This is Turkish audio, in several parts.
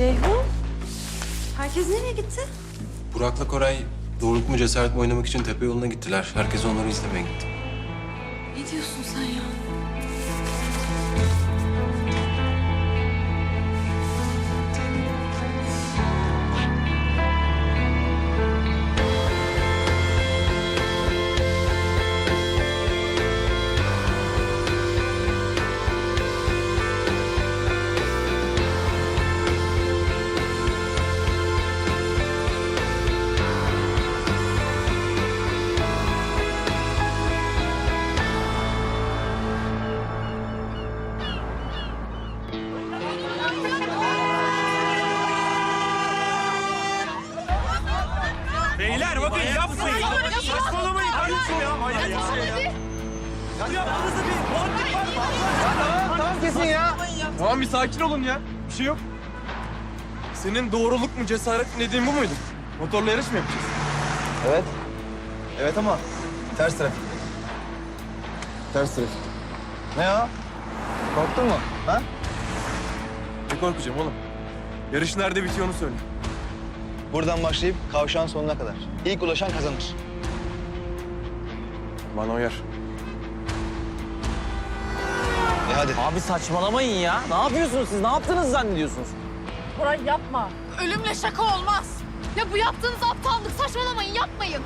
Ceyhun. Herkes nereye gitti? Burak'la Koray doğruluk mu cesaret mi oynamak için tepe yoluna gittiler. Herkes onları izlemeye gitti. Ne diyorsun sen ya? Bakın yapmayın. Saçmalamayın kardeşim ya. Mısın ya? Ya yaptığınızda bir mantık var mı? Tamam tamam kesin ya. Tamam bir sakin olun ya. Bir şey yok. Senin doğruluk mu cesaret mi dediğin bu muydu? Motorla yarış mı yapacağız? Evet. Evet ama ters trafik. Ters trafik. Ne ya? Korktun mu? Ha? Ne korkacağım oğlum? Yarış nerede bitiyor onu söyle. Buradan başlayıp kavşağın sonuna kadar. İlk ulaşan kazanır. Bana uyar. E hadi. Abi saçmalamayın ya. Ne yapıyorsunuz siz? Ne yaptınız zannediyorsunuz? Koray yapma. Ölümle şaka olmaz. Ya bu yaptığınız aptallık saçmalamayın yapmayın.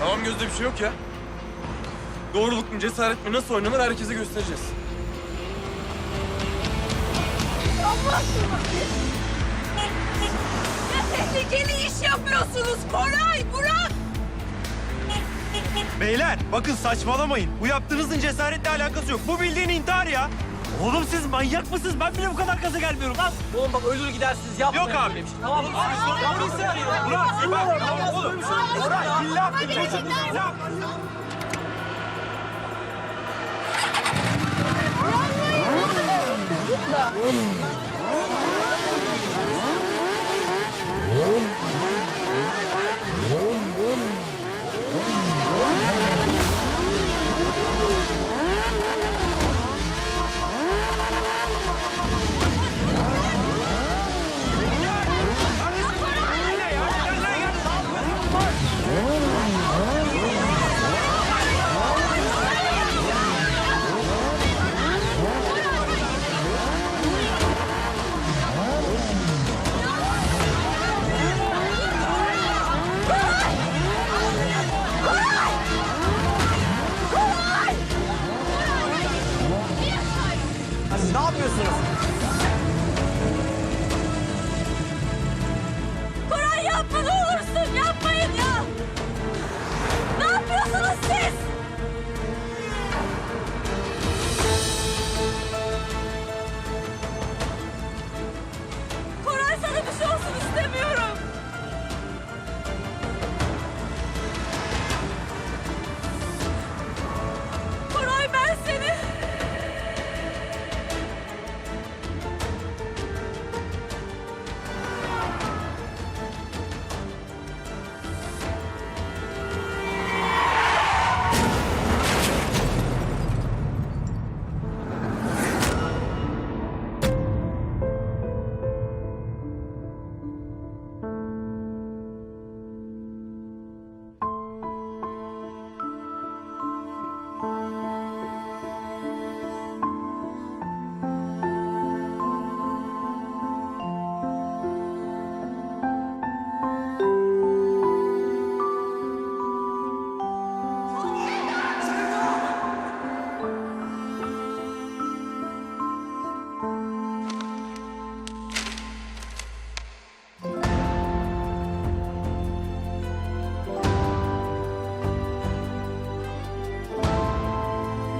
Tamam gözde bir şey yok ya. Doğruluk mu cesaret mi nasıl oynanır herkese göstereceğiz. Ya tehlikeli iş yapıyorsunuz Koray, Burak. Beyler bakın saçmalamayın. Bu yaptığınızın cesaretle alakası yok. Bu bildiğin intihar ya. Oğlum siz manyak mısınız? Ben bile bu kadar gaza gelmiyorum lan. Oğlum bak ölür gidersiniz. Yapmayın Yok abi. böyle bir şey. Tamam mı? Burak bir bak. Tamam oğlum. Burak billah billah. Siz ne yapıyorsunuz? Koray yapma